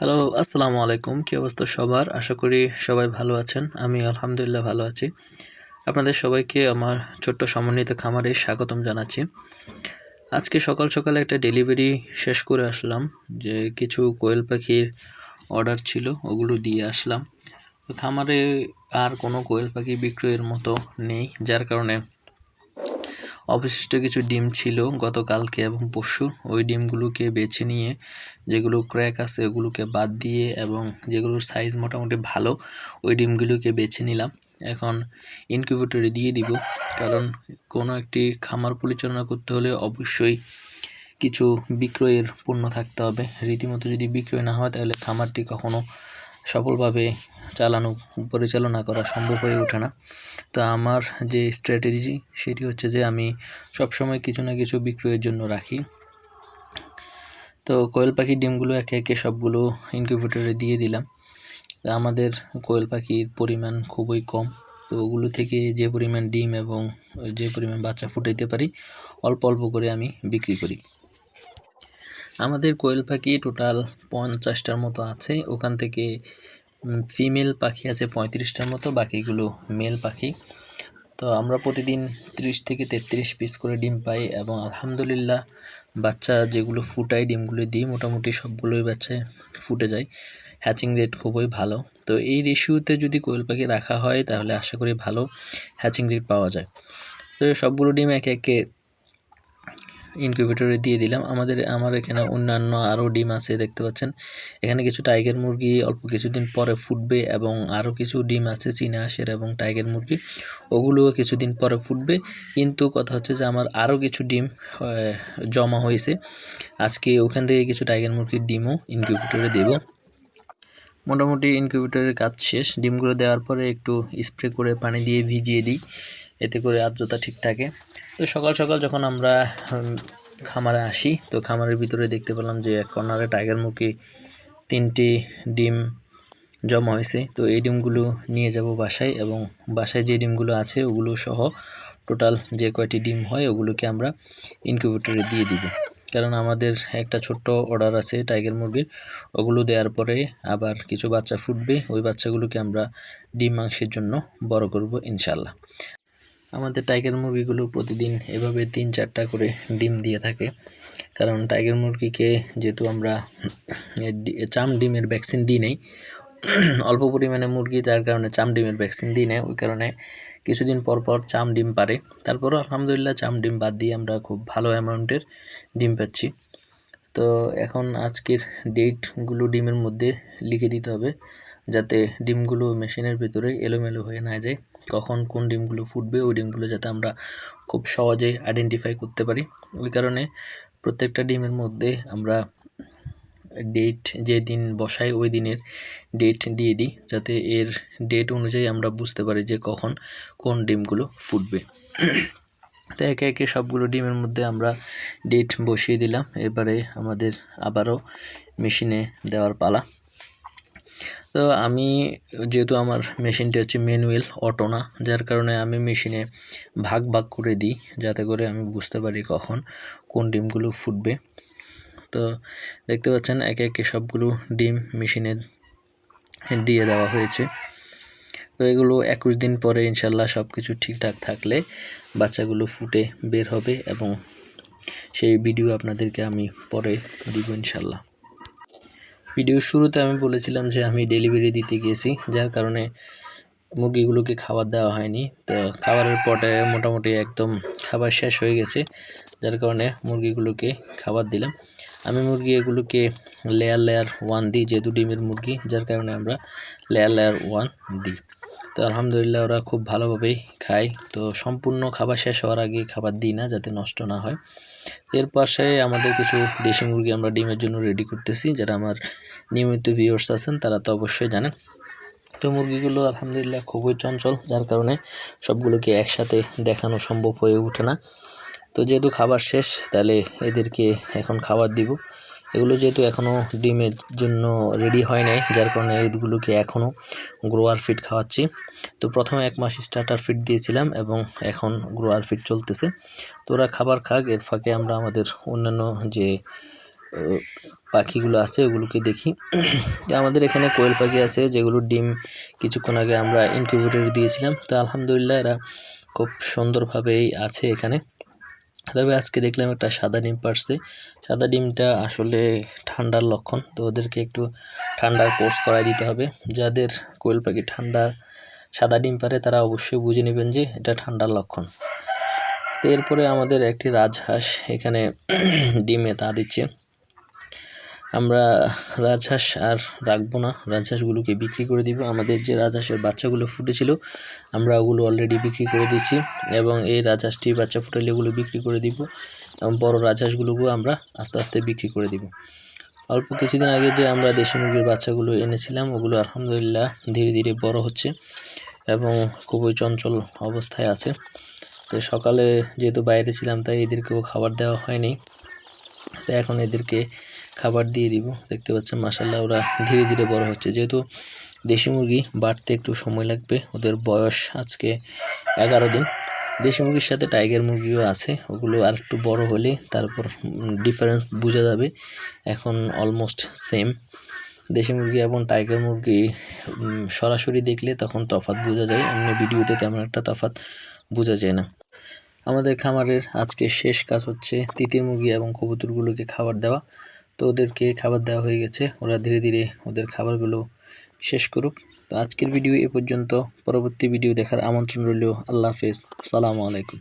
Hello আসসালামু আলাইকুম। কী অবস্থা সবার? আশা করি সবাই ভালো আছেন। আমি আলহামদুলিল্লাহ ভালো আছি। আপনাদের সবাইকে আমার ছোট্ট সমন্বিত খামারে স্বাগতম জানাচ্ছি। আজকে সকাল সকাল একটা ডেলিভারি শেষ করে আসলাম, যে কিছু কোয়েল পাখির অর্ডার ছিল, ওগুলো দিয়ে আসলাম। খামারে আর কোনো কোয়েল পাখি বিক্রয়ের মতো নেই, যার কারণে অবশিষ্ট কিছু ডিম ছিল গতকালকে এবং পরশু। ওই ডিমগুলোকে বেছে নিয়ে যেগুলো ক্র্যাক আছে ওগুলোকে বাদ দিয়ে এবং যেগুলোর সাইজ মোটামুটি ভালো, ওই ডিমগুলোকে বেছে নিলাম। এখন ইনকিউবেটরে দিয়ে দিব। কারণ কোনো একটি খামার পরিচালনা করতে হলে অবশ্যই কিছু বিক্রয়ের পণ্য থাকতে হবে। রীতিমতো যদি বিক্রয় না হয়, তাহলে খামারটি কখনো সফলভাবে চালানো, পরিচালনা করা সম্ভব হয়ে ওঠে না। তো আমার যে স্ট্র্যাটেজি সেটি হচ্ছে যে আমি সবসময় কিছু না কিছু বিক্রয়ের জন্য রাখি। তো কোয়েল পাখির ডিমগুলো একে একে সবগুলো ইনকিউবেটরে দিয়ে দিলাম। আমাদের কোয়েল পাখির পরিমাণ খুবই কম। তো ওগুলো থেকে যে পরিমাণ ডিম এবং যে পরিমাণ বাচ্চা ফুটাইতে পারি, অল্প অল্প করে আমি বিক্রি করি। আমাদের কোয়েল পাখি টোটাল পঞ্চাশটার মতো আছে। ওখান থেকে ফিমেল পাখি আছে পঁয়ত্রিশটার মতো, বাকিগুলো মেল পাখি। তো আমরা প্রতিদিন ত্রিশ থেকে তেত্রিশ পিস করে ডিম পাই এবং আলহামদুলিল্লাহ বাচ্চা যেগুলো ফুটাই ডিমগুলো দিই, মোটামুটি সবগুলোই বাচ্চায় ফুটে যায়। হ্যাচিং রেট খুবই ভালো। তো এই রেশিওতে যদি কোয়েল পাখি রাখা হয় তাহলে আশা করি ভালো হ্যাচিং রেট পাওয়া যায়। তো সবগুলো ডিম একে একে ইনকিউবেটরে দিয়ে দিলাম। আমাদের, আমার এখানে অন্যান্য আরও ডিম আছে, দেখতে পাচ্ছেন। এখানে কিছু টাইগার মুরগি অল্প কিছুদিন পরে ফুটবে এবং আরও কিছু ডিম আছে, চীনা হাঁসের এবং টাইগার মুরগি। ওগুলোও কিছুদিন পরে ফুটবে। কিন্তু কথা হচ্ছে যে আমার আরও কিছু ডিম জমা হয়েছে। আজকে ওখান থেকে কিছু টাইগার মুরগির ডিমও ইনকিউবেটরে দেব। মোটামুটি ইনকিউবেটরের কাজ শেষ। ডিমগুলো দেওয়ার পরে একটু স্প্রে করে পানি দিয়ে ভিজিয়ে দিই। এতে করে আর্দ্রতা ঠিক থাকে। তো সকাল সকাল যখন আমরা খামারে আসি, তো খামারের ভিতরে দেখতে পেলাম যে এক কর্নারে টাইগার মুরগি তিনটি ডিম জমা হয়েছে। তো এই ডিমগুলো নিয়ে যাব বাসায় এবং বাসায় যে ডিমগুলো আছে ওগুলো সহ টোটাল যে কয়টি ডিম হয় ওগুলোকে আমরা ইনকিউবেটরে দিয়ে দিব। কারণ আমাদের একটা ছোট্ট অর্ডার আছে টাইগার মুরগির, ওগুলো দেওয়ার পরে আবার কিছু বাচ্চা ফুটবে, ওই বাচ্চাগুলোকে আমরা ডিম মাংসের জন্য বড় করব ইনশাল্লাহ আমাদের টাইগার মুরগিগুলো প্রতিদিন এভাবে তিন চারটা করে ডিম দিয়ে থাকে। কারণ টাইগার মুরগিকে যেহেতু আমরা চাম ডিমের ভ্যাকসিন দিই নেই, অল্প পরিমাণে মুরগি তার কারণে চাম ডিমের ভ্যাকসিন দিই নেই, ওই কারণে কিছুদিন পর পর চাম ডিম পারে। তারপরও আলহামদুলিল্লাহ চাম ডিম বাদ দিয়ে আমরা খুব ভালো অ্যামাউন্টের ডিম পাচ্ছি। তো এখন আজকের ডেটগুলো ডিমের মধ্যে লিখে দিতে হবে, যাতে ডিমগুলো মেশিনের ভিতরে এলোমেলো হয়ে না যায়। কখন কোন ডিমগুলো ফুটবে, ওই ডিমগুলো যাতে আমরা খুব সহজে আইডেন্টিফাই করতে পারি। ওই কারণে প্রত্যেকটা ডিমের মধ্যে আমরা ডেট যে দিন বসাই, ওই দিনের ডেট দিয়ে দিই, যাতে এর ডেট অনুযায়ী আমরা বুঝতে পারি যে কখন কোন ডিমগুলো ফুটবে। তো একে একে সবগুলো ডিমের মধ্যে আমরা ডেট বসিয়ে দিলাম। এবারে আমাদের আবারও মেশিনে দেওয়ার পালা। তো আমি যেহেতু আমার মেশিনটি হচ্ছে ম্যানুয়াল, অটো না, যার কারণে আমি মেশিনে ভাগ ভাগ করে দিই, যাতে করে আমি বুঝতে পারি কখন কোন ডিমগুলো ফুটবে। তো দেখতে পাচ্ছেন, একে একে সবগুলো ডিম মেশিনে দিয়ে দেওয়া হয়েছে। তো এগুলো একুশ দিন পরে ইনশাল্লাহ সব কিছু ঠিকঠাক থাকলে বাচ্চাগুলো ফুটে বের হবে এবং সেই ভিডিও আপনাদেরকে আমি পরে দিব ইনশাল্লাহ। ভিডিওর শুরুতে আমি বলেছিলাম যে আমি ডেলিভারি দিতে গেছি, যার কারণে মুরগিগুলোকে খাবার দেওয়া হয়নি। তো খাবারের পটে মোটামুটি একদম খাবার শেষ হয়ে গেছে, যার কারণে মুরগিগুলোকে খাবার দিলাম। আমি মুরগি এগুলোকে লেয়ার লেয়ার ওয়ান দিই, যেহেতু ডিমের মুরগি, যার কারণে আমরা লেয়ার লেয়ার ওয়ান দিই। তো আলহামদুলিল্লাহ ওরা খুব ভালোভাবেই খায়। তো সম্পূর্ণ খাবার শেষ হওয়ার আগে খাবার দিই না যাতে নষ্ট না হয়। এর পাশে আমাদের কিছু দেশি মুরগি আমরা ডিমের জন্য রেডি করতেছি। যারা আমার নিয়মিত ভিউয়ার্স আছেন, তারা তো অবশ্যই জানেন। তো মুরগিগুলো আলহামদুলিল্লাহ খুবই চঞ্চল, যার কারণে সবগুলোকে একসাথে দেখানো সম্ভব হয়ে ওঠে না। তো যেহেতু খাবার শেষ, তাহলে এদেরকে এখন খাবার দিব। এগুলো যেহেতু এখনও ডিমের জন্য রেডি হয় নাই, যার কারণে এগুলোকে এখনও গ্রোয়ার ফিড খাওয়াচ্ছি। তো প্রথমে এক মাস স্টার্টার ফিড দিয়েছিলাম এবং এখন গ্রোয়ার ফিড চলতেছে। তো ওরা খাবার খাক, এর ফাঁকে আমরা আমাদের অন্যান্য যে পাখিগুলো আছে ওগুলোকে দেখি। আমাদের এখানে কোয়েল পাখি আছে, যেগুলো ডিম কিছুক্ষণ আগে আমরা ইনকিউবেটরে দিয়েছিলাম। তো আলহামদুলিল্লাহ এরা খুব সুন্দরভাবেই আছে এখানে। তবে আজকে দেখলাম একটা সাদা ডিম পারছে। সাদা ডিমটা আসলে ঠান্ডার লক্ষণ, তো ওদেরকে একটু ঠান্ডার কোর্স করাই দিতে হবে। যাদের কোয়েল পাখি ঠান্ডা সাদা ডিম পারে, তারা অবশ্যই বুঝে নেবেন যে এটা ঠান্ডার লক্ষণ। তো এরপরে আমাদের একটি রাজহাঁস এখানে ডিমে তা দিচ্ছে। আমরা রাজহাঁস আর রাখব না। রাজহাঁসগুলোকে বিক্রি করে দিব। আমাদের যে রাজহাঁসের বাচ্চাগুলো ফুটেছিল, আমরা ওগুলো অলরেডি বিক্রি করে দিচ্ছি এবং এই রাজহাঁসটি বাচ্চা ফুটালে এগুলো বিক্রি করে দিব এবং বড় রাজহাঁসগুলোকেও আমরা আস্তে আস্তে বিক্রি করে দিব। অল্প কিছুদিন আগে যে আমরা দেশি মুরগির বাচ্চাগুলো এনেছিলাম, ওগুলো আলহামদুলিল্লাহ ধীরে ধীরে বড় হচ্ছে এবং খুবই চঞ্চল অবস্থায় আছে। তো সকালে যেহেতু বাইরে ছিলাম, তাই এদেরকেও খাবার দেওয়া হয়নি। তো এখন এদেরকে খাবার দিয়ে দিব। দেখতে পাচ্ছেন মাসাল্লাহ ওরা ধীরে ধীরে বড় হচ্ছে। যেহেতু দেশি মুরগি বাড়তে একটু সময় লাগবে, ওদের বয়স আজকে এগারো দিন। দেশি মুরগির সাথে টাইগার মুরগিও আছে, ওগুলো আর একটু বড় হলে তারপর ডিফারেন্স বোঝা যাবে। এখন অলমোস্ট সেম দেশি মুরগি এবং টাইগার মুরগি সরাসরি দেখলে তখন তফাৎ বোঝা যায় এমনি ভিডিওতে তেমন একটা তফাৎ বোঝা যায় না। আমাদের খামারের আজকে শেষ কাজ হচ্ছে তিতির মুরগি এবং কবুতরগুলোকে খাবার দেওয়া। তো ওদেরকে খাবার দেওয়া হয়ে গেছে। ওরা ধীরে ধীরে ওদের খাবারগুলো শেষ করুক। তো আজকের ভিডিও এ পর্যন্ত। পরবর্তী ভিডিও দেখার আমন্ত্রণ রইল। আল্লাহ হাফেজ। আসসালামু আলাইকুম।